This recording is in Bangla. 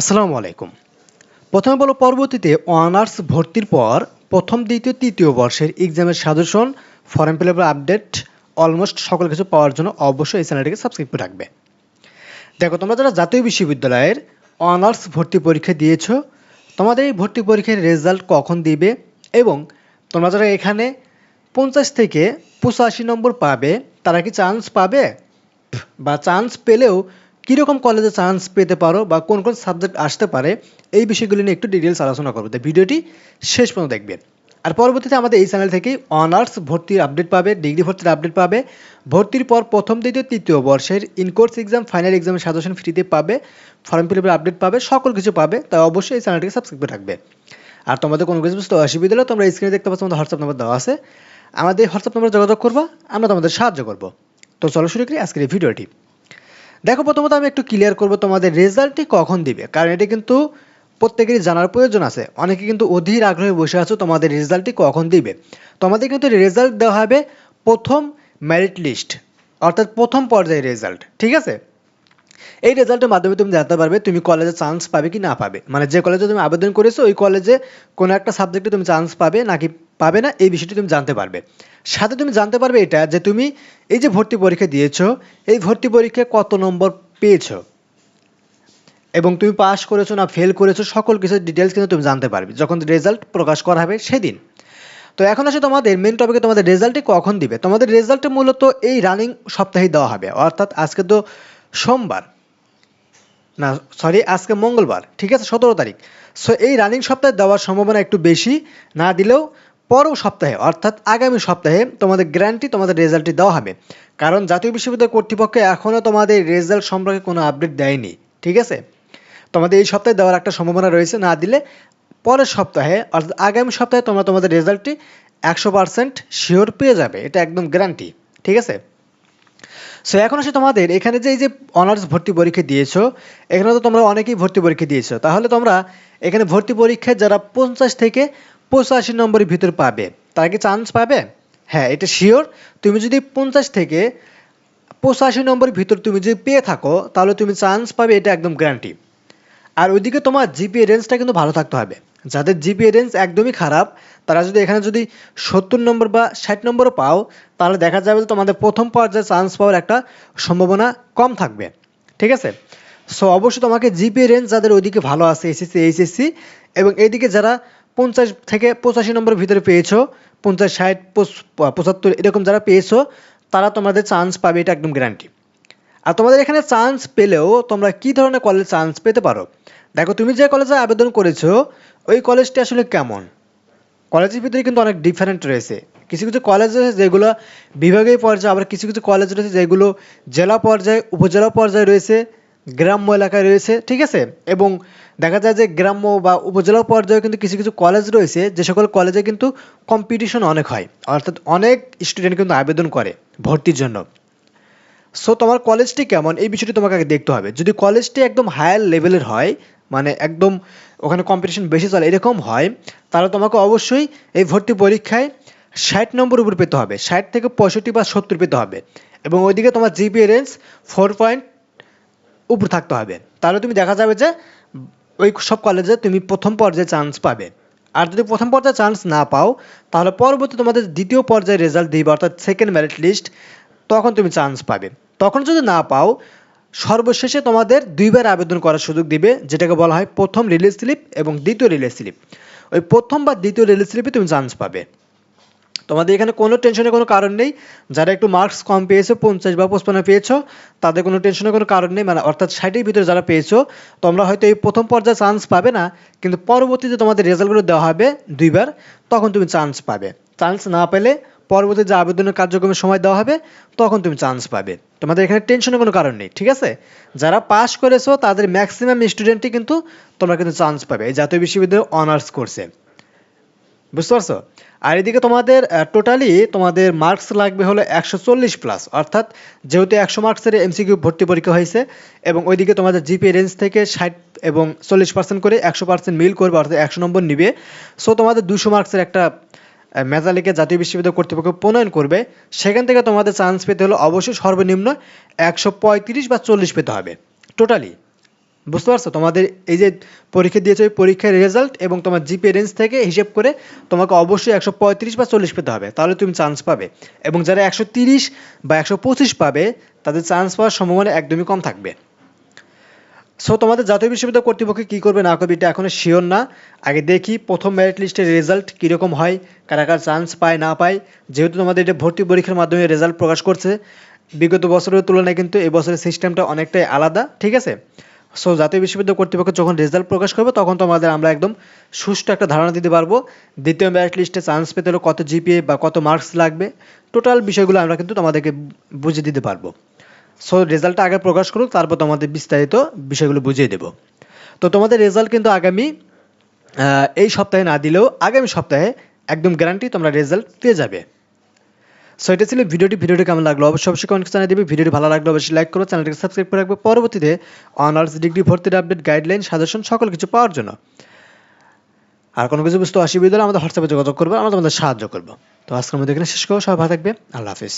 আসসালামু আলাইকুম। প্রথমে বলো পরবর্তীতে অনার্স ভর্তির পর প্রথম, দ্বিতীয়, তৃতীয় বর্ষের এক্সামের suggestion form fill update almost সকল কিছু পাওয়ার জন্য অবশ্যই এই চ্যানেলটিকে সাবস্ক্রাইব করে রাখবে। দেখো, তোমরা যারা জাতীয় বিশ্ববিদ্যালয়ের অনার্স ভর্তি পরীক্ষা দিয়েছ, তোমাদের এই ভর্তি পরীক্ষার রেজাল্ট কখন দিবে এবং তোমরা যারা এখানে পঞ্চাশ থেকে পঁচাশি নম্বর পাবে, তারা কি চান্স পাবে? বা চান্স পেলেও কীরকম কলেজে চান্স পেতে পারো বা কোন কোন সাবজেক্ট আসতে পারে, এই বিষয়গুলি নিয়ে একটু ডিটেলস আলোচনা করব। তাই ভিডিওটি শেষ পর্যন্ত দেখবেন। আর পরবর্তীতে আমাদের এই চ্যানেল থেকে অনার্স ভর্তির আপডেট পাবে ডিগ্রি ভর্তির আপডেট পাবে। ভর্তির পর প্রথম, দ্বিতীয়, তৃতীয় বর্ষের ইনকোর্স এক্সাম ফাইনাল এক্সামের সাজেশন ফ্রিতে পাবে ফর্ম ফিল আপডেট পাবে, সকল কিছু পাবে, তাই অবশ্যই এই চ্যানেলটিকে সাবস্ক্রাইব করে রাখবে। আর তোমাদের কোনো কিছু বুঝতে অসুবিধা হলে তোমরা স্ক্রিনে দেখতে পাচ্ছ আমাদের হোয়াটসঅ্যাপ নাম্বার দেওয়া আছে। আমাদের হোয়াটসঅ্যাপ নাম্বার যোগাযোগ করবা, আমরা তোমাদের সাহায্য করব। তো চলো শুরু করি আজকের এই ভিডিওটি। দেখো, প্রথমত আমি একটু ক্লিয়ার করব তোমাদের রেজাল্টটি কখন দিবে, কারণ এটা কিন্তু প্রত্যেকেরই জানার প্রয়োজন আছে। অনেকে কিন্তু অধীর আগ্রহে বসে আছো তোমাদের রেজাল্টটি কখন দিবে। তোমাদের কিন্তু রেজাল্ট দেওয়া হবে প্রথম মেরিট লিস্ট অর্থাৎ প্রথম পর্যায়ের রেজাল্ট ঠিক আছে? এই রেজাল্টের মাধ্যমে তুমি জানতে পারবে তুমি কলেজে চান্স পাবে কি না পাবে। মানে যে কলেজে তুমি আবেদন করেছ, ওই কলেজে কোনো একটা সাবজেক্টে তুমি চান্স পাবে নাকি পাবে না, এই বিষয়টি তুমি জানতে পারবে। সাথে তুমি জানতে পারবে এটা যে তুমি এই যে ভর্তি পরীক্ষা দিয়েছ, এই ভর্তি পরীক্ষায় কত নম্বর পেয়েছ? এবং তুমি পাস করেছ না ফেল করেছ, সকল কিছু ডিটেলস কিন্তু তুমি জানতে পারবে, যখন রেজাল্ট প্রকাশ করা হবে সেদিন। তো এখন আসে তোমাদের মেন টপিকে তোমাদের রেজাল্টটি কখন দিবে? তোমাদের রেজাল্টে মূলত এই রানিং সপ্তাহেই দেওয়া হবে। অর্থাৎ আজকে তো সোমবার। না সরি আজকে মঙ্গলবার, ঠিক আছে, সতেরো তারিখ। সো এই রানিং সপ্তাহে দেওয়ার সম্ভাবনা একটু বেশি, না দিলেও পরেও সপ্তাহে, অর্থাৎ আগামী সপ্তাহে তোমাদের গ্যারান্টি তোমাদের রেজাল্টটি দেওয়া হবে। কারণ জাতীয় বিশ্ববিদ্যালয় কর্তৃপক্ষ এখনও তোমাদের রেজাল্ট সম্পর্কে কোনো আপডেট দেয়নি, ঠিক আছে? তোমাদের এই সপ্তাহে দেওয়ার একটা সম্ভাবনা রয়েছে, না দিলে পরের সপ্তাহে, অর্থাৎ আগামী সপ্তাহে তোমরা তোমাদের রেজাল্টটি একশো পার্সেন্ট শিওর পেয়ে যাবে, এটা একদম গ্যারান্টি ঠিক আছে? সো এখন আসে তোমাদের, এখানে যে এই যে অনার্স ভর্তি পরীক্ষা দিয়েছ, এখানে তো তোমরা অনেকেই ভর্তি পরীক্ষা দিয়েছ। তাহলে তোমরা এখানে ভর্তি পরীক্ষায় যারা পঞ্চাশ থেকে পঁচাশি নম্বরের ভিতর পাবে, তারা কি চান্স পাবে? হ্যাঁ এটা শিওর তুমি যদি পঞ্চাশ থেকে পঁচাশি নম্বরের ভিতর তুমি যদি পেয়ে থাকো, তাহলে তুমি চান্স পাবে, এটা একদম গ্যারান্টি আর ওইদিকে তোমার জিপিএ রেঞ্জটা কিন্তু ভালো থাকতে হবে। যাদের জিপিএ রেঞ্জ একদমই খারাপ, তারা যদি এখানে যদি সত্তর নম্বর বা ষাট নম্বরও পাও, তাহলে দেখা যাবে যে তোমাদের প্রথম পর্যায়ে চান্স পাওয়ার একটা সম্ভাবনা কম থাকবে। ঠিক আছে? সো অবশ্যই তোমাকে জিপিএ রেঞ্জ যাদের ওইদিকে ভালো আছে, এসএসসি, এইচএসসি এবং এইদিকে যারা পঞ্চাশ থেকে পঁচাশি নম্বরের ভিতরে পেয়েছ, পঞ্চাশ, ষাট পঁচাত্তর এরকম যারা পেয়েছ, তারা তোমাদের চান্স পাবে, এটা একদম গ্যারান্টি আর তোমাদের এখানে চান্স পেলেও তোমরা কি ধরনের কলেজ চান্স পেতে পারো? দেখো, তুমি যে কলেজে আবেদন করেছ, ওই কলেজটি আসলে কেমন? কলেজের ভিতরে কিন্তু অনেক ডিফারেন্ট রয়েছে। কিছু কিছু কলেজ রয়েছে যেগুলো বিভাগীয় পর্যায়ে, আবার কিছু কিছু কলেজ রয়েছে যেগুলো জেলা পর্যায়ে, উপজেলা পর্যায়ে রয়েছে, গ্রাম্য এলাকায় রয়েছে, ঠিক আছে? এবং দেখা যায় যে গ্রাম্য বা উপজেলা পর্যায়ে কিন্তু কিছু কিছু কলেজ রয়েছে, যে সকল কলেজে কিন্তু কম্পিটিশন অনেক হয়। অর্থাৎ অনেক স্টুডেন্ট কিন্তু আবেদন করে ভর্তির জন্য। সো তোমার কলেজটি কেমন? এই বিষয়টি তোমাকে আগে দেখতে হবে। যদি কলেজটি একদম হায়ার লেভেলের হয় মানে একদম ওখানে কম্পিটিশন বেশি চলে, এরকম হয়, তাহলে তোমাকে অবশ্যই এই ভর্তি পরীক্ষায় ষাট নম্বর উপর পেতে হবে। ষাট থেকে পঁয়ষট্টি বা সত্তর পেতে হবে। এবং ওইদিকে তোমার জিপিএ রেঞ্জ ফোর পয়েন্ট উপর থাকতে হবে। তাহলে তুমি দেখা যাবে যে ওই সব কলেজে তুমি প্রথম পর্যায়ে চান্স পাবে। আর যদি প্রথম পর্যায়ে চান্স না পাও, তাহলে পরবর্তী তোমাদের দ্বিতীয় পর্যায়ে রেজাল্ট দিবে, অর্থাৎ সেকেন্ড মেরিট লিস্ট তখন তুমি চান্স পাবে। তখন যদি না পাও, সর্বশেষে তোমাদের দুইবার আবেদন করার সুযোগ দিবে, যেটাকে বলা হয় প্রথম রিলিজ স্লিপ এবং দ্বিতীয় রিলিজ স্লিপ ওই প্রথম বা দ্বিতীয় রিলিজ স্লিপে তুমি চান্স পাবে। তোমাদের এখানে কোনো টেনশনের কোনো কারণ নেই। যারা একটু মার্কস কম পেয়েছ, পঞ্চাশ বা পঁচপান্ন পেয়েছ, তাদের কোনো টেনশনের কোনো কারণ নেই। মানে অর্থাৎ ষাটের ভিতরে যারা পেয়েছ, তোমরা হয়তো এই প্রথম পর্যায়ে চান্স পাবে না, কিন্তু পরবর্তীতে তোমাদের রেজাল্টগুলো দেওয়া হবে দুইবার, তখন তুমি চান্স পাবে। চান্স না পেলে পরবর্তী যে আবেদনের কার্যক্রমের সময় দেওয়া হবে, তখন তুমি চান্স পাবে। তোমাদের এখানে টেনশনের কোনো কারণ নেই, ঠিক আছে? যারা পাস করেছ, তাদের ম্যাক্সিমাম স্টুডেন্টই কিন্তু তোমরা কিন্তু চান্স পাবে এই জাতীয় বিশ্ববিদ্যালয়ে অনার্স করছে বুঝতে পারছ? আর এদিকে তোমাদের টোটালি তোমাদের মার্কস লাগবে হলো একশো চল্লিশ প্লাস অর্থাৎ যেহেতু একশো মার্কসের এমসিকিউ ভর্তি পরীক্ষা হয়েছে, এবং ওইদিকে তোমাদের জিপি রেঞ্জ থেকে ষাট এবং চল্লিশ পার্সেন্ট করে একশো পার্সেন্ট মিল করবে, অর্থাৎ একশো নম্বর নিবে। সো তোমাদের দুশো মার্কসের একটা মেধালিকে জাতীয় বিশ্ববিদ্যালয় কর্তৃপক্ষ প্রণয়ন করবে। সেখান থেকে তোমাদের চান্স পেতে হলে অবশ্যই সর্বনিম্ন একশো পঁয়ত্রিশ বা চল্লিশ পেতে হবে। টোটালি বুঝতে পারছ? তোমাদের এই যে পরীক্ষা দিয়েছ, ওই পরীক্ষার রেজাল্ট এবং তোমার জিপি রেঞ্জ থেকে হিসেব করে তোমাকে অবশ্যই একশো পঁয়ত্রিশ বা চল্লিশ পেতে হবে। তাহলে তুমি চান্স পাবে। এবং যারা একশো তিরিশ বা একশো পঁচিশ পাবে, তাদের চান্স পাওয়ার সম্ভাবনা একদমই কম থাকবে। সো তোমাদের জাতীয় বিশ্ববিদ্যালয় কর্তৃপক্ষ কী করবে না করবে এটা এখনও শিওর না। আগে দেখি প্রথম মেরিট লিস্টের রেজাল্ট কীরকম হয়, কারা কারা চান্স পায়, না পায়। যেহেতু তোমাদের এটা ভর্তি পরীক্ষার মাধ্যমে রেজাল্ট প্রকাশ করছে, বিগত বছরের তুলনায় কিন্তু এবছরের সিস্টেমটা অনেকটাই আলাদা, ঠিক আছে? সো জাতীয় বিশ্ববিদ্যালয় কর্তৃপক্ষ যখন রেজাল্ট প্রকাশ করবে, তখন তোমাদের আমরা একদম সুষ্ঠু একটা ধারণা দিতে পারব, দ্বিতীয় মেরিট লিস্টে চান্স পেতে হলে কত জিপিএ বা কত মার্কস লাগবে। টোটাল বিষয়গুলো আমরা কিন্তু তোমাদেরকে বুঝিয়ে দিতে পারব। সো রেজাল্টটা আগে প্রকাশ করুক, তারপর তোমাদের বিস্তারিত বিষয়গুলো বুঝিয়ে দেব। তো তোমাদের রেজাল্ট কিন্তু আগামী এই সপ্তাহে না দিলেও আগামী সপ্তাহে একদম গ্যারান্টি তোমরা রেজাল্ট পেয়ে যাবে। সো এটা ছিল ভিডিওটি। ভিডিওটি কেমন লাগল অবশ্যই অবশ্যই কমেন্ট জানিয়ে দিবে। ভিডিওটি ভালো লাগল অবশ্যই লাইক করো, চ্যানেলটিকে সাবস্ক্রাইব করে রাখবে। পরবর্তীতে অনার্স ডিগ্রি ভর্তির আপডেট গাইডলাইন সাজেশন সকল কিছু পাওয়ার জন্য। আর কোনো কিছু বুঝতে অসুবিধা হলে আমাদের হোয়াটসঅ্যাপে যোগাযোগ করবে, আমরা তোমাদের সাহায্য করব। তো আজকের মধ্যে এখানে শেষ করব। সবাই ভালো থাকবে। আল্লাহ হাফিজ।